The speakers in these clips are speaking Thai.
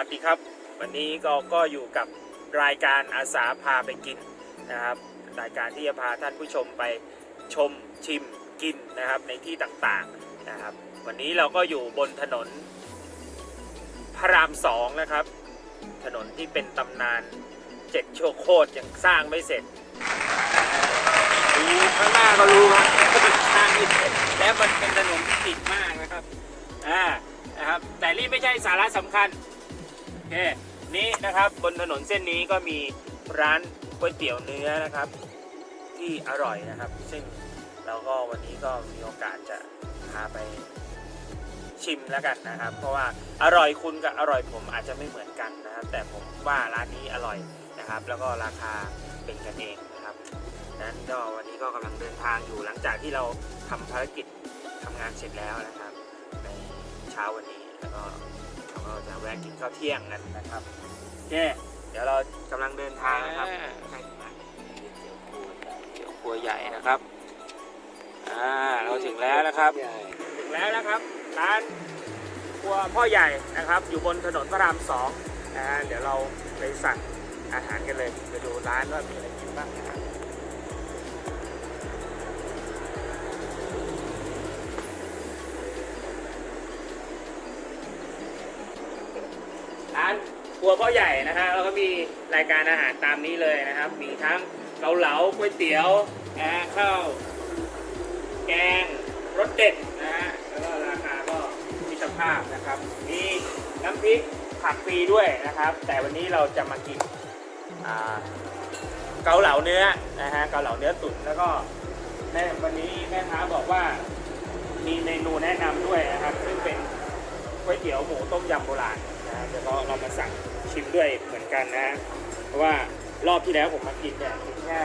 ัสดีครับ วันนี้ก็ก็อยู่กับรายการอาสาพาไปกินนะครับ รายการที่จะพาท่านผู้ชมไปชมชิมกินนะครับในที่ต่างๆนะครับ วันนี้เราก็อยู่บนถนนพระรามสองนะครับ ถนนที่เป็นตำนานเจ็ดชั่วโคตรยังสร้างไม่เสร็จดูข้างหน้าก็รู้ครับสร้างไม่เสร็จและมันเป็นถนนที่ติดมากนะครับอ่านะครับแต่นี่ไม่ใช่สาระสำคัญ เค นี่นะครับบนถนนเส้นนี้ก็มีร้านก๋วยเตี๋ยวเนื้อนะครับ ที่อร่อยนะครับ ซึ่งเราก็วันนี้ก็มีโอกาสจะพาไปชิมแล้วกันนะครับ เพราะว่าอร่อยคุณกับอร่อยผมอาจจะไม่เหมือนกันนะครับ แต่ผมว่าร้านนี้อร่อยนะครับ แล้วก็ราคาเป็นกันเองนะครับนั้นก็วันนี้ก็กำลังเดินทางอยู่หลังจากที่เราทำภารกิจทำงานเสร็จแล้วนะครับ ในเช้าวันนี้แล้วก็ แวะกินข้าวเที่ยงกันนะครับโอเคเดี๋ยวเรากำลังเดินทางนะครับใกล้ถึงแล้วเตี๋ยวครัวใหญ่นะครับอ่าเราถึงแล้วนะครับ ถึงแล้วนะครับร้านครัวพ่อใหญ่นะครับ อยู่บนถนนพระรามสองนะฮะเดี๋ยวเราไปสั่งอาหารกันเลยไปดูร้านว่ามีอะไรกินบ้างนะครับ ครัวพ่อใหญ่นะฮะแล้วก็มีรายการอาหารตามนี้เลยนะครับ มีทั้งเกาเหลาก๋วยเตี๋ยวนะฮะข้าวแกงรสเด็ดนะฮะแล้วก็ราคาก็มีสภาพนะครับ มีน้ำพริกผักฟรีด้วยนะครับ แต่วันนี้เราจะมากินเกาเหลาเนื้อนะฮะเกาเหลาเนื้อตุ๋นแล้วก็แม่วันนี้แม่ค้าบอกว่ามีเมนูแนะนำด้วยนะครับ ซึ่งเป็นก๋วยเตี๋ยวหมูต้มยำโบราณ เดี๋ยวเราเรามาสั่งชิมด้วยเหมือนกันนะ เพราะว่ารอบที่แล้วผมมากินเนี่ยกินแค่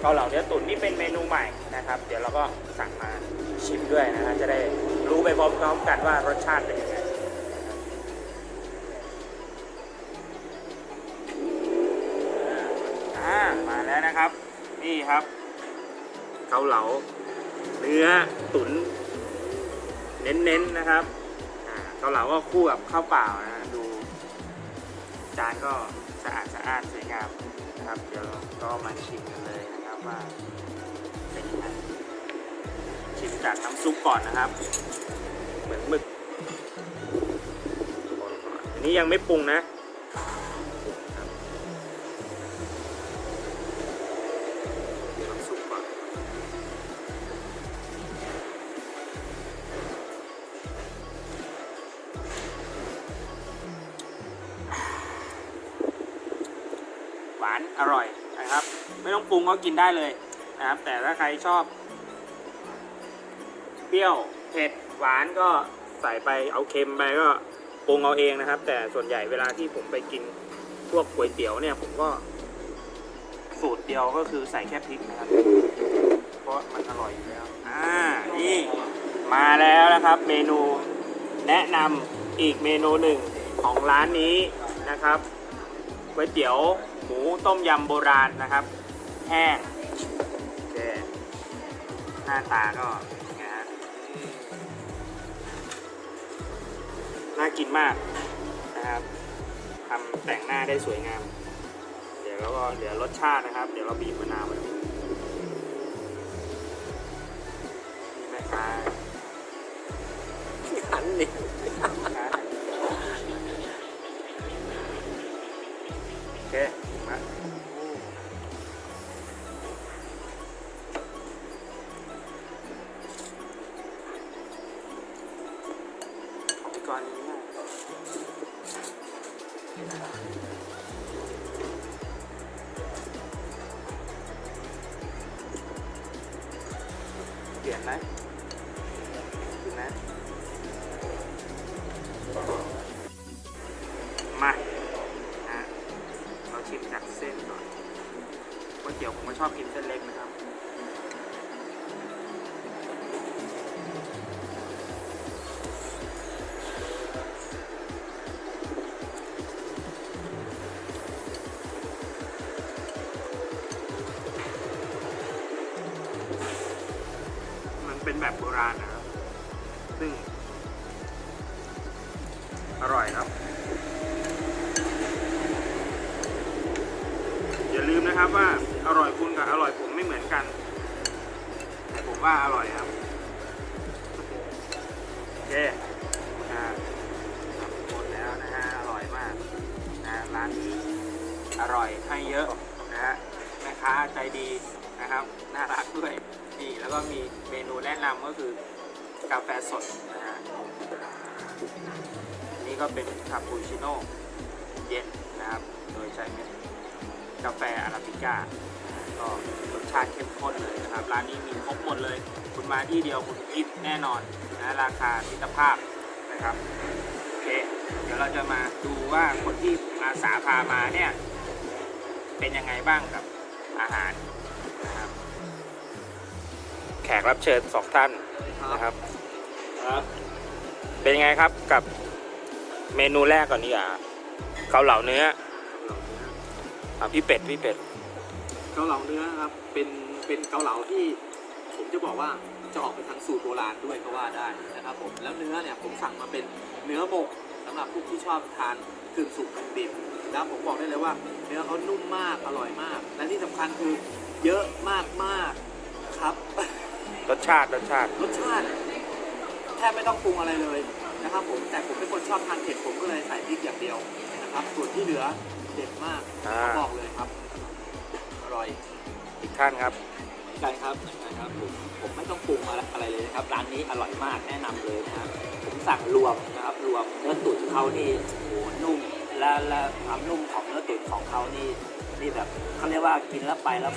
เกาเหลาเนื้อตุ๋นนี่เป็นเมนูใหม่นะครับ เดี๋ยวเราก็สั่งมาชิมด้วยนะฮะจะได้รู้ไปพร้อมๆกันว่ารสชาติเป็นยังไงมาแล้วนะครับ นี่ครับเกาเหลาเนื้อตุ๋นเน้นๆนะครับ เกาเหลาก็คู่กับข้าวเปล่านะ ดู จานก็สะอาดสะอาดสวยงามนะครับ เดี๋ยวก็มาชิมกันเลยนะครับว่าเป็นยังไงชิมจากน้ำซุปก่อนนะครับ เหมือนหมึก อันนี้ยังไม่ปรุงนะานอร่อยนะครับ ไม่ต้องปรุงก็กินได้เลยนะครับ แต่ถ้าใครชอบ เปรี้ยวเผ็ดหวานก็ใส่ไปเอาเค็มไปก็ปรุงเอาเองนะครับ แต่ส่วนใหญ่เวลาที่ผมไปกินพวกก๋วยเตี๋ยวเนี่ย ผมก็ สูตรเดียวก็คือใส่แค่พริกนะครับ เพราะมันอร่อยอยู่แล้วอ่านี่มาแล้วนะครับ เมนูแนะนำอีกเมนูหนึ่งของร้านนี้นะครับ ก๋วยเตี๋ยวหมูต้มยำโบราณนะครับแห้งโอเคหน้าตาก็อย่างเงี้ยฮะน่ากินมากนะครับทำแต่งหน้าได้สวยงาม เดี๋ยวแล้วก็เหลือรสชาตินะครับ เดี๋ยวเราบีบมะนาวมาดูนี่แม่ค้าหันนี่น ของก่ แบบโบราณนะครับ ซึ่ง อร่อยครับ อย่าลืมนะครับว่าอร่อยคุณกับอร่อยผมไม่เหมือนกัน แต่ผมว่าอร่อยครับ โอเคหมดแล้วนะฮะ อร่อยมากนะร้านนี้อร่อยให้เยอะนะฮะแม่ค้าใจดีนะครับ น่ารักด้วยี่ แล้วก็มีเมนูแนะนำก็คือกาแฟสดนะฮะอันนี้ก็เป็นคาปูชิโน่เย็นนะครับ โดยใช้เม็ดกาแฟอาราบิก้าก็รสชาติเข้มข้นเลยนะครับร้านนี้มีครบหมดเลย คุณมาที่เดียวคุณอิ่มแน่นอนนะราคามิตรภาพนะครับโอเคเดี๋ยวเราจะมาดูว่าคนที่อาสาพามาเนี่ยเป็นยังไงบ้างกับอาหาร กรับเชิญสองท่านนะครับเป็นยังไงครับกับเมนูแรกก่อนนี่อะเกาเหลาเนื้ออะพี่เป็ดพี่เป็ดเกาเหลาเนื้อครับเป็นเป็นเกาเหลาที่ผมจะบอกว่าจะออกไปทางสูตรโบราณด้วยก็ว่าได้นะครับผมแล้วเนื้อเนี่ยผมสั่งมาเป็นเนื้อหมกสำหรับผู้ที่ชอบทานกึ่งสุกกึ่งดิบแล้วผมบอกได้เลยว่า เนื้อเขานุ่มมากอร่อยมาก และที่สำคัญคือเยอะมากมากๆครับรส ชาติรสชาติ รสชาติแทบไม่ต้องปรุงอะไรเลยนะครับผมแต่ผมเป็นคนชอบทานเผ็ดผมก็เลยใส่พริกอย่างเดียวนะครับส่วนที่เหลือเด็ดมากอ่าขอบอกเลยครับอร่อยอีกท่านครับใช่ครับใช่ครับผมผมไม่ต้องปรุงอะไรอะไรเลยนะครับร้านนี้อร่อยมากแนะนำเลยนะครับผมสั่งรวมนะครับรวมเนื้อตุ๋นเขานี่โอ้โหนุ่มและและความนุ่มของเนื้อตุ๋นของเขานี่นี่แบบเขาเรียกว่ากินแล้วไปแล้ว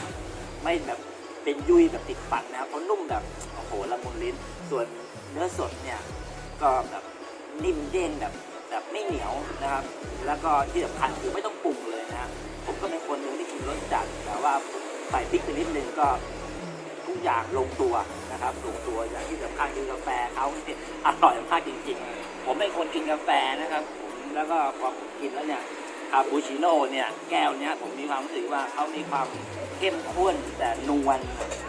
ไม่แบบ เป็นยุ่ยแบบติดฟันนะครับเขานุ่มแบบโอ้โหละมุนลิ้น ส่วนเนื้อสดเนี่ยก็แบบนิ่มเด้งแบบแบบไม่เหนียวนะครับ แล้วก็ที่สำคัญคือไม่ต้องปรุงเลยนะผมก็เป็นคนหนึ่งที่กินรสจัดแต่ว่าใส่พริกไปนิดนึงก็ทุกอย่างลงตัวนะครับลงตัวอย่างที่สำคัญคือกาแฟเขาเนี่ยอร่อยมากจริง ๆ ผมเป็นคนกินกาแฟนะครับผมแล้วก็พอผมกินแล้วเนี่ย คาปูชิโน่เนี่ยแก้วเนี้ยผมมีความรู้สึกว่าเขามีความเข้มข้นแต่นวล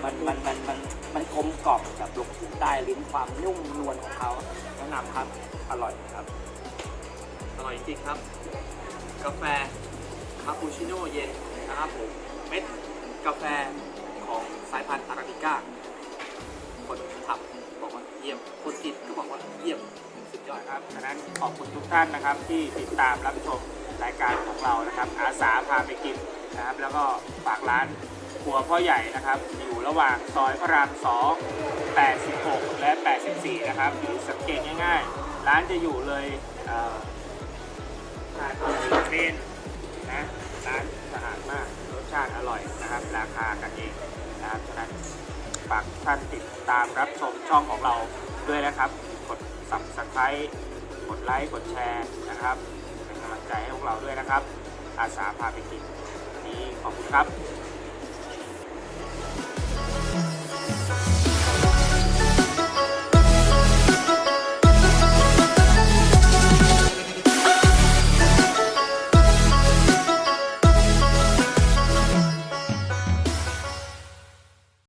มันมันมันมันมันกลมกล่อมกับลงถึงใต้ลิ้นความนุ่มนวลของเขาแนะนำครับอร่อยครับอร่อยจริงครับ กาแฟคาปูชิโน่เย็นนะครับผมเม็ดกาแฟของสายพันธุ์อาราบิก้าคนทำบอกว่าเยี่ยมคนกินก็บอกว่าเยี่ยมสุดยอดครับฉะนั้นขอบคุณทุกท่านนะครับที่ติดตามรับชม รายการของเรานะครับ อาสาพาไปกินนะครับ แล้วก็ฝากร้านครัวพ่อใหญ่นะครับ อยู่ระหว่างซอยพระราม 2 86 และ 84 นะครับหรือสังเกตง่ายๆ ร้านจะอยู่เลยเอ่อหาดเมนนะร้านสะอาดมากรสชาติอร่อยนะครับ ราคากันเองนะครับฉะนั้นฝากท่านติดตามรับชมช่องของเราด้วยนะครับ กด subscribe กดไลค์ กดแชร์นะครับ ใจให้พวกเราด้วยนะครับ อาสาพาไปกินวันนี้ขอบคุณครับ